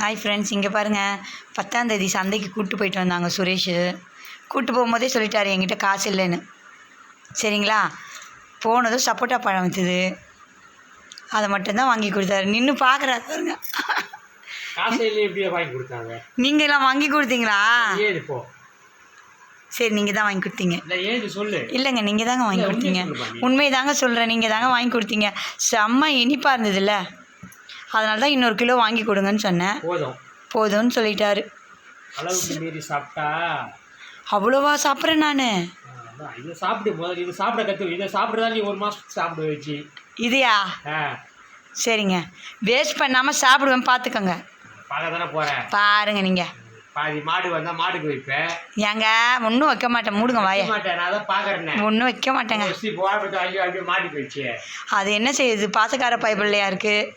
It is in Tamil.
ஹாய் ஃப்ரெண்ட்ஸ் இங்கே பாருங்கள் பத்தாந்தேதி சந்தைக்கு கூப்பிட்டு போயிட்டு வந்தாங்க சுரேஷ். கூப்பிட்டு போகும்போதே சொல்லிட்டாரு என்கிட்ட காசு இல்லைன்னு. சரிங்களா? போனதும் சப்போட்டா பழம் வச்சுது அதை மட்டும்தான் வாங்கி கொடுத்தாரு. நின்று பார்க்குறாரு பாருங்க. நீங்கள் எல்லாம் வாங்கி கொடுத்தீங்களா? சரி நீங்கள் தான் வாங்கி கொடுத்தீங்க. இல்லைங்க நீங்கள் தாங்க வாங்கி கொடுத்தீங்க. உண்மையை தாங்க சொல்கிறேன் நீங்கள் தாங்க வாங்கி கொடுத்தீங்க. செம்ம இனிப்பாக இருந்ததுல்ல. அதனால தான் இன்னொரு கிலோ வாங்கி கொடுங்கன்னு சொன்னேன். போதும். போதும்னு சொல்லிட்டாரு. அளவுக்கு மீறி சாப்பிட்டா? அவ்வளோவா சாப்பிட்றேன் நான். இதை சாப்பிடு முதல்ல. இதை சாப்பிட கற்று இதை சாப்பிட்றதா நீ ஒரு மாதத்துக்கு சாப்பிட வச்சு இதையா? சரிங்க. வேஸ்ட் பண்ணாமல் சாப்பிடுவேன் பார்த்துக்கோங்க பார்க்க தானே போகிறேன் பாருங்க நீங்கள் பாதி மாடு வந்தால் மாடுக்கு வைப்பேன். ஏங்க ஒன்றும் வைக்க மாட்டேன். மூடுங்க வாய. மாட்டேன் நான் தான் பார்க்குறேன் ஒன்றும் வைக்க மாட்டேங்க. மாட்டுக்கு வச்சு. அது என்ன செய்யுது? பாசக்கார பைபிள்லையா இருக்குது